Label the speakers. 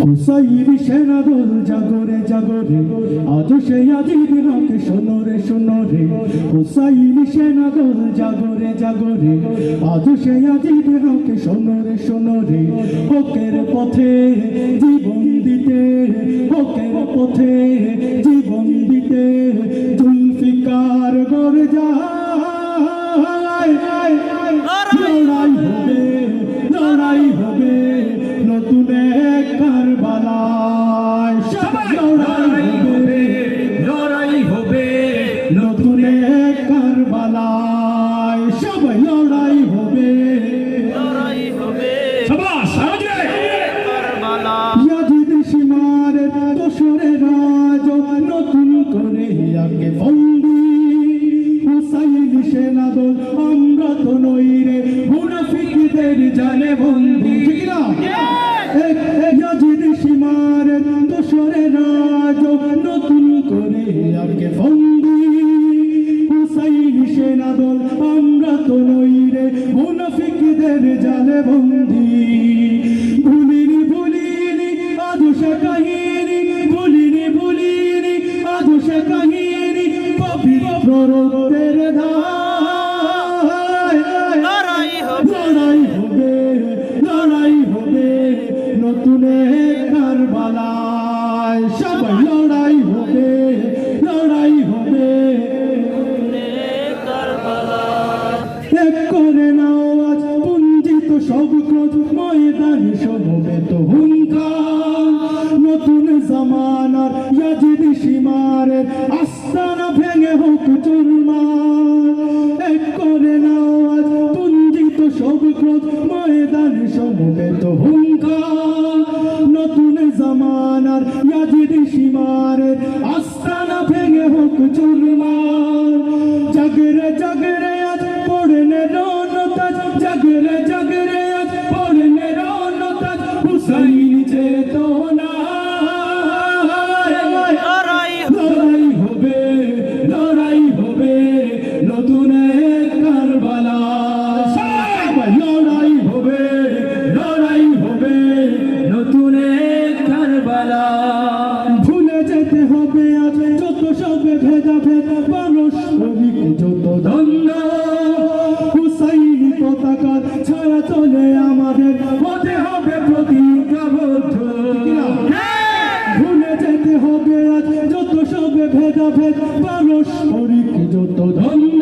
Speaker 1: হুসাইনি সেনাদল জাগরে জাগরে, আজ সে আজিদ রাতে সোনরে সোনরে হুসাইনি সেনাদল জাগরে জাগরে, আজ সে আজিদ রাতে সোনরে সোনরে হকের পথে জীবন দিতে হকের পথে জীবন দিতে ঠিক না ইয়াজিদ সীমারের দোসরে রাজ নতুন করে আগে বন্দি হুসাইন সেনাদল আমরা তো নই রে মুনাফিকদের জানে বন্দি ভুলিনি ভুলিনি সে কাহিনী ভুলিনি ভুলিনি সে কাহিনী পবিত্র রক্তের ধায়
Speaker 2: লড়াই হবে
Speaker 1: সব ক্রোধ ময়দান সমবেত হুঙ্কার নতুন জামানার ইয়াজিদ সীমারের আস্তানা ভেঙে হোক চুরমার এক করে নাও আজ পুঞ্জিত সব ক্রোধ ময়দান সমবেত হুঙ্কার। নতুন জামানার ইয়াজিদ সীমারের আস্তানা ভেঙে হোক চুরমার। ভেদ মানুষ পরীক্ষিত ধন্য